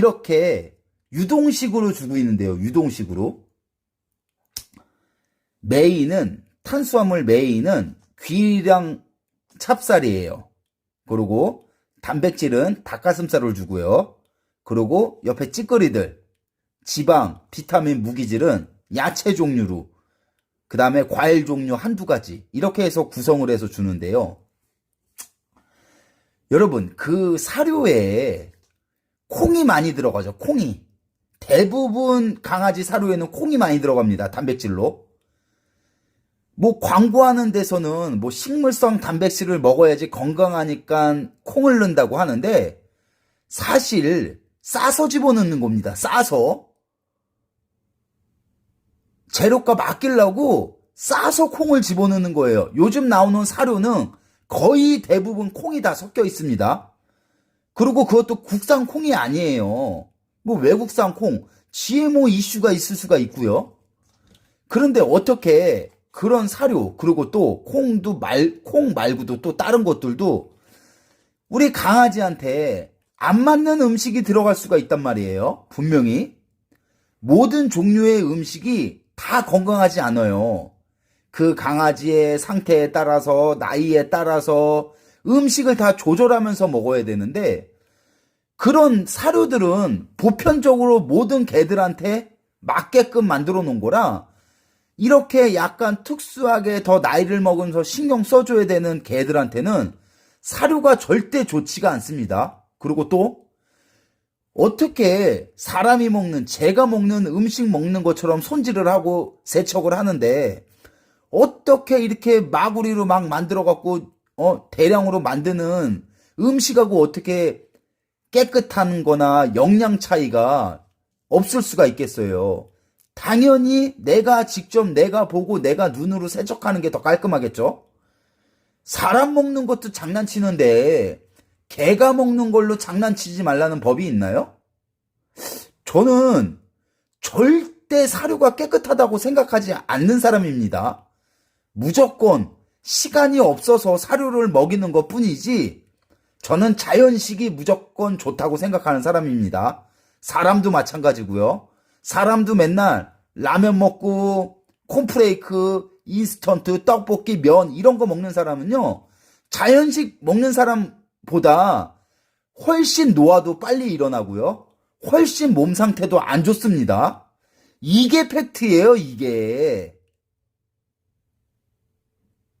이렇게 유동식으로 주고 있는데요. 유동식으로. 메인은 탄수화물 메인은 귀랑 찹쌀이에요. 그리고 단백질은 닭가슴살을 주고요. 그리고 옆에 찌꺼리들 지방, 비타민, 무기질은 야채 종류로 그 다음에 과일 종류 한두 가지 이렇게 해서 구성을 해서 주는데요. 여러분 그 사료에 콩이 많이 들어가죠. 콩이 대부분 강아지 사료에는 콩이 많이 들어갑니다. 단백질로. 뭐 광고하는 데서는 뭐 식물성 단백질을 먹어야지 건강하니까 콩을 넣는다고 하는데 사실 싸서 집어넣는 겁니다. 싸서 재료값 아끼려고 싸서 콩을 집어넣는 거예요. 요즘 나오는 사료는 거의 대부분 콩이 다 섞여 있습니다. 그리고 그것도 국산 콩이 아니에요. 뭐 외국산 콩, GMO 이슈가 있을 수가 있고요. 그런데 어떻게 그런 사료 그리고 또 콩도 말 콩 말고도 또 다른 것들도 우리 강아지한테 안 맞는 음식이 들어갈 수가 있단 말이에요. 분명히 모든 종류의 음식이 다 건강하지 않아요. 그 강아지의 상태에 따라서 나이에 따라서 음식을 다 조절하면서 먹어야 되는데 그런 사료들은 보편적으로 모든 개들한테 맞게끔 만들어 놓은 거라 이렇게 약간 특수하게 더 나이를 먹으면서 신경 써줘야 되는 개들한테는 사료가 절대 좋지가 않습니다. 그리고 또 어떻게 사람이 먹는 제가 먹는 음식 먹는 것처럼 손질을 하고 세척을 하는데 어떻게 이렇게 마구리로 막 만들어 갖고 어 대량으로 만드는 음식하고 어떻게 깨끗한 거나 영양 차이가 없을 수가 있겠어요. 당연히 내가 직접 내가 보고 내가 눈으로 세척하는 게 더 깔끔하겠죠? 사람 먹는 것도 장난치는데 개가 먹는 걸로 장난치지 말라는 법이 있나요? 저는 절대 사료가 깨끗하다고 생각하지 않는 사람입니다. 무조건 시간이 없어서 사료를 먹이는 것 뿐이지 저는 자연식이 무조건 좋다고 생각하는 사람입니다. 사람도 마찬가지고요. 사람도 맨날 라면 먹고 콘프레이크, 인스턴트, 떡볶이, 면 이런 거 먹는 사람은요. 자연식 먹는 사람보다 훨씬 노화도 빨리 일어나고요. 훨씬 몸 상태도 안 좋습니다. 이게 팩트예요, 이게.